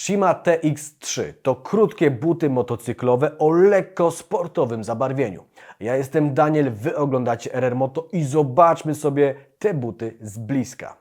Shima TX3 to krótkie buty motocyklowe o lekko sportowym zabarwieniu. Ja jestem Daniel, wy oglądacie RR Moto i zobaczmy sobie te buty z bliska.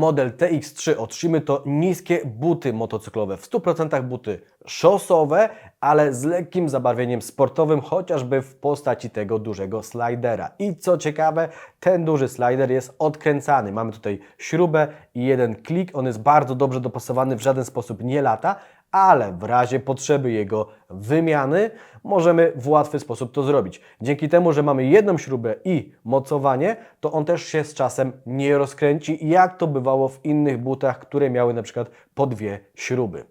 Model TX3 od Shimy to niskie buty motocyklowe, w 100% buty szosowe, ale z lekkim zabarwieniem sportowym, chociażby w postaci tego dużego slidera. I co ciekawe, ten duży slider jest odkręcany. Mamy tutaj śrubę i jeden klik, on jest bardzo dobrze dopasowany, w żaden sposób nie lata, ale w razie potrzeby jego wymiany możemy w łatwy sposób to zrobić. Dzięki temu, że mamy jedną śrubę i mocowanie, to on też się z czasem nie rozkręci, jak to bywało w innych butach, które miały na przykład po dwie śruby.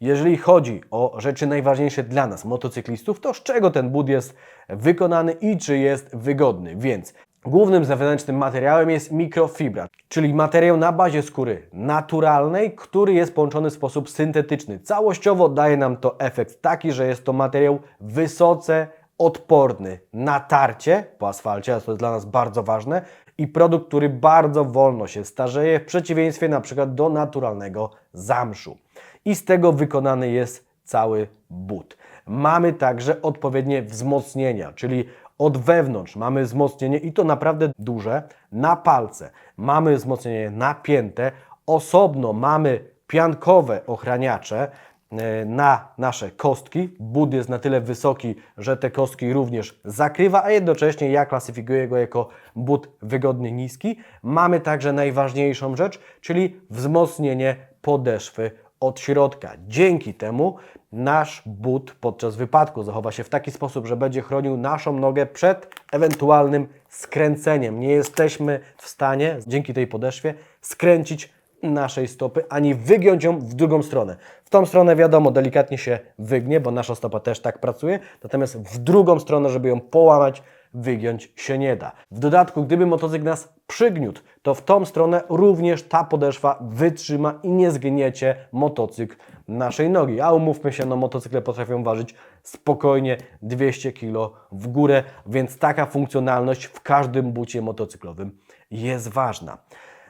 Jeżeli chodzi o rzeczy najważniejsze dla nas, motocyklistów, to z czego ten but jest wykonany i czy jest wygodny. Więc głównym zewnętrznym materiałem jest mikrofibra, czyli materiał na bazie skóry naturalnej, który jest połączony w sposób syntetyczny. Całościowo daje nam to efekt taki, że jest to materiał wysoce odporny na tarcie po asfalcie, a to jest dla nas bardzo ważne, i produkt, który bardzo wolno się starzeje, w przeciwieństwie na przykład do naturalnego zamszu. I z tego wykonany jest cały but. Mamy także odpowiednie wzmocnienia, czyli od wewnątrz mamy wzmocnienie i to naprawdę duże na palce. Mamy wzmocnienie napięte, osobno mamy piankowe ochraniacze, e, na nasze kostki. But jest na tyle wysoki, że te kostki również zakrywa, a jednocześnie ja klasyfikuję go jako but wygodny niski. Mamy także najważniejszą rzecz, czyli wzmocnienie podeszwy od środka. Dzięki temu nasz but podczas wypadku zachowa się w taki sposób, że będzie chronił naszą nogę przed ewentualnym skręceniem. Nie jesteśmy w stanie dzięki tej podeszwie skręcić naszej stopy, ani wygiąć ją w drugą stronę. W tą stronę wiadomo, delikatnie się wygnie, bo nasza stopa też tak pracuje, natomiast w drugą stronę, żeby ją połamać, wygiąć się nie da. W dodatku, gdyby motocykl nas przygniótł, to w tą stronę również ta podeszwa wytrzyma i nie zgniecie motocykl naszej nogi. A umówmy się, no motocykle potrafią ważyć spokojnie 200 kg w górę, więc taka funkcjonalność w każdym bucie motocyklowym jest ważna.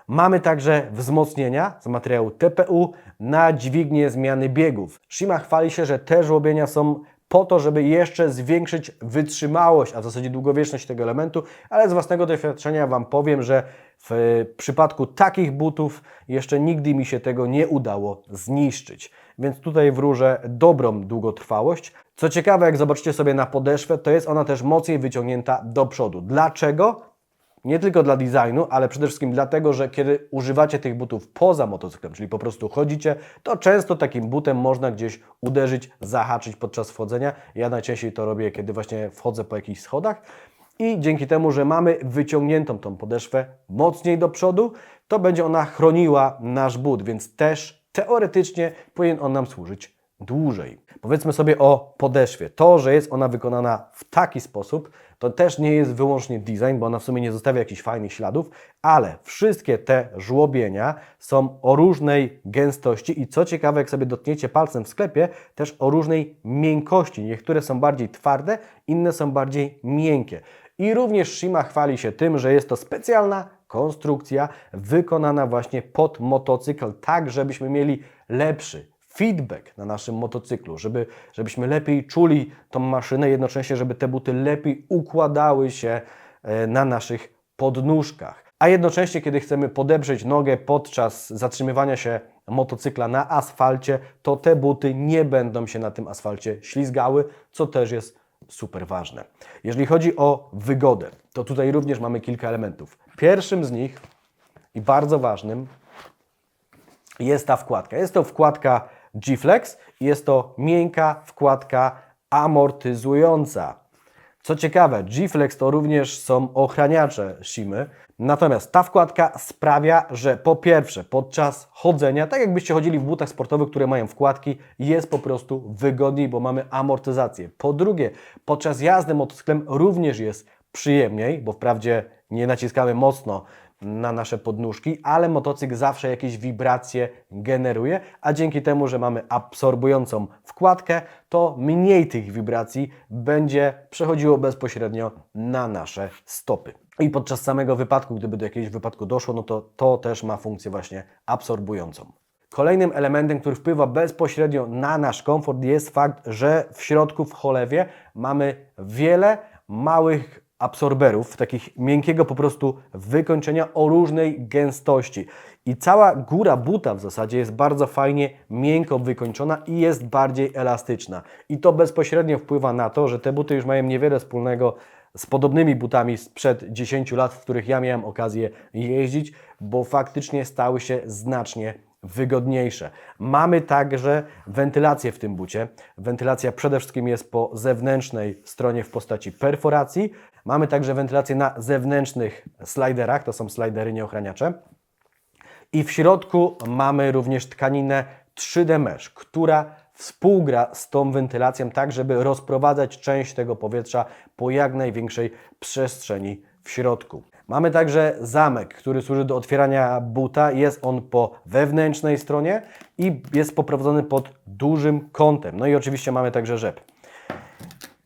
Mamy także wzmocnienia z materiału TPU na dźwignię zmiany biegów. Shima chwali się, że te żłobienia są po to, żeby jeszcze zwiększyć wytrzymałość, a w zasadzie długowieczność tego elementu, ale z własnego doświadczenia Wam powiem, że w przypadku takich butów jeszcze nigdy mi się tego nie udało zniszczyć. Więc tutaj wróżę dobrą długotrwałość. Co ciekawe, jak zobaczycie sobie na podeszwę, to jest ona też mocniej wyciągnięta do przodu. Dlaczego? Nie tylko dla designu, ale przede wszystkim dlatego, że kiedy używacie tych butów poza motocyklem, czyli po prostu chodzicie, to często takim butem można gdzieś uderzyć, zahaczyć podczas wchodzenia. Ja najczęściej to robię, kiedy właśnie wchodzę po jakichś schodach. I dzięki temu, że mamy wyciągniętą tą podeszwę mocniej do przodu, to będzie ona chroniła nasz but, więc też teoretycznie powinien on nam służyć dłużej. Powiedzmy sobie o podeszwie. To, że jest ona wykonana w taki sposób, to też nie jest wyłącznie design, bo ona w sumie nie zostawia jakichś fajnych śladów, ale wszystkie te żłobienia są o różnej gęstości i co ciekawe, jak sobie dotkniecie palcem w sklepie, też o różnej miękkości. Niektóre są bardziej twarde, inne są bardziej miękkie. I również Shima chwali się tym, że jest to specjalna konstrukcja wykonana właśnie pod motocykl, tak żebyśmy mieli lepszy feedback na naszym motocyklu, żeby, żebyśmy lepiej czuli tą maszynę, jednocześnie, żeby te buty lepiej układały się e, na naszych podnóżkach. A jednocześnie, kiedy chcemy podeprzeć nogę podczas zatrzymywania się motocykla na asfalcie, to te buty nie będą się na tym asfalcie ślizgały, co też jest super ważne. Jeżeli chodzi o wygodę, to tutaj również mamy kilka elementów. Pierwszym z nich i bardzo ważnym jest ta wkładka. Jest to wkładka G-Flex i jest to miękka wkładka amortyzująca. Co ciekawe, G-Flex to również są ochraniacze Shimy. Natomiast ta wkładka sprawia, że po pierwsze podczas chodzenia, tak jakbyście chodzili w butach sportowych, które mają wkładki, jest po prostu wygodniej, bo mamy amortyzację. Po drugie, podczas jazdy motocyklem również jest przyjemniej, bo wprawdzie nie naciskamy mocno na nasze podnóżki, ale motocykl zawsze jakieś wibracje generuje, a dzięki temu, że mamy absorbującą wkładkę, to mniej tych wibracji będzie przechodziło bezpośrednio na nasze stopy. I podczas samego wypadku, gdyby do jakiegoś wypadku doszło, no to to też ma funkcję właśnie absorbującą. Kolejnym elementem, który wpływa bezpośrednio na nasz komfort jest fakt, że w środku w cholewie mamy wiele małych absorberów, takich miękkiego po prostu wykończenia o różnej gęstości. I cała góra buta w zasadzie jest bardzo fajnie miękko wykończona i jest bardziej elastyczna. I to bezpośrednio wpływa na to, że te buty już mają niewiele wspólnego z podobnymi butami sprzed 10 lat, w których ja miałem okazję jeździć, bo faktycznie stały się znacznie wygodniejsze. Mamy także wentylację w tym bucie. Wentylacja przede wszystkim jest po zewnętrznej stronie w postaci perforacji. Mamy także wentylację na zewnętrznych sliderach, to są slidery nieochraniacze. I w środku mamy również tkaninę 3D Mesh, która współgra z tą wentylacją tak, żeby rozprowadzać część tego powietrza po jak największej przestrzeni w środku. Mamy także zamek, który służy do otwierania buta. Jest on po wewnętrznej stronie i jest poprowadzony pod dużym kątem. No i oczywiście mamy także rzep.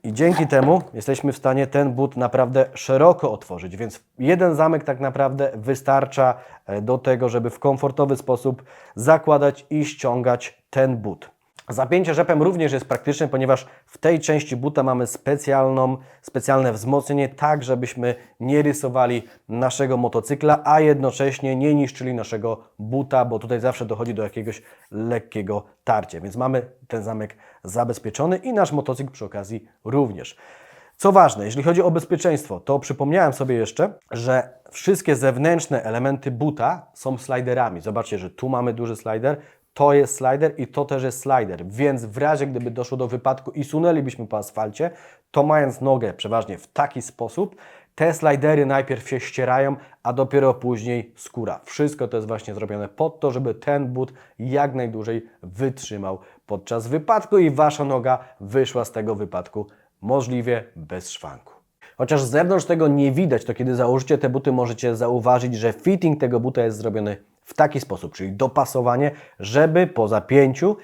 I dzięki temu jesteśmy w stanie ten but naprawdę szeroko otworzyć, więc jeden zamek tak naprawdę wystarcza e, do tego, żeby w komfortowy sposób zakładać i ściągać ten but. Zapięcie rzepem również jest praktyczne, ponieważ w tej części buta mamy specjalną, specjalne wzmocnienie, tak żebyśmy nie rysowali naszego motocykla, a jednocześnie nie niszczyli naszego buta, bo tutaj zawsze dochodzi do jakiegoś lekkiego tarcia. Więc mamy ten zamek zabezpieczony i nasz motocykl przy okazji również. Co ważne, jeśli chodzi o bezpieczeństwo, to przypomniałem sobie jeszcze, że wszystkie zewnętrzne elementy buta są sliderami. Zobaczcie, że tu mamy duży slider, to jest slider i to też jest slider, więc w razie gdyby doszło do wypadku i sunęlibyśmy po asfalcie, to mając nogę przeważnie w taki sposób, te slidery najpierw się ścierają, a dopiero później skóra. Wszystko to jest właśnie zrobione pod to, żeby ten but jak najdłużej wytrzymał podczas wypadku i Wasza noga wyszła z tego wypadku możliwie bez szwanku. Chociaż z zewnątrz tego nie widać, to kiedy założycie te buty, możecie zauważyć, że fitting tego buta jest zrobiony w taki sposób, czyli dopasowanie, żeby po zapięciu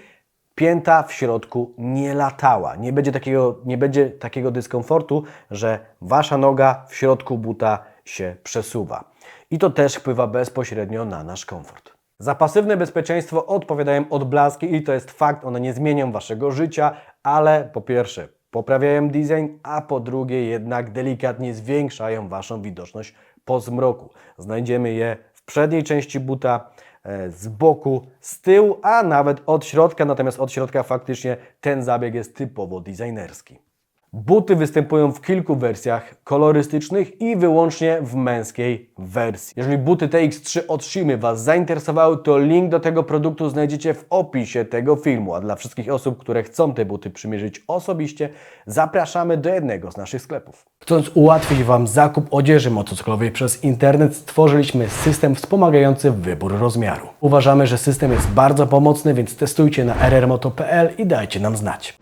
pięta w środku nie latała. Nie będzie takiego, nie będzie takiego dyskomfortu, że wasza noga w środku buta się przesuwa. I to też wpływa bezpośrednio na nasz komfort. Za pasywne bezpieczeństwo odpowiadają odblaski i to jest fakt, one nie zmienią waszego życia, ale po pierwsze poprawiają design, a po drugie jednak delikatnie zwiększają waszą widoczność po zmroku. Znajdziemy je przedniej części buta, e, z boku, z tyłu, a nawet od środka, natomiast od środka faktycznie ten zabieg jest typowo designerski. Buty występują w kilku wersjach kolorystycznych i wyłącznie w męskiej wersji. Jeżeli buty TX3 od Shimy Was zainteresowały, to link do tego produktu znajdziecie w opisie tego filmu. A dla wszystkich osób, które chcą te buty przymierzyć osobiście, zapraszamy do jednego z naszych sklepów. Chcąc ułatwić Wam zakup odzieży motocyklowej przez internet, stworzyliśmy system wspomagający wybór rozmiaru. Uważamy, że system jest bardzo pomocny, więc testujcie na rrmoto.pl i dajcie nam znać.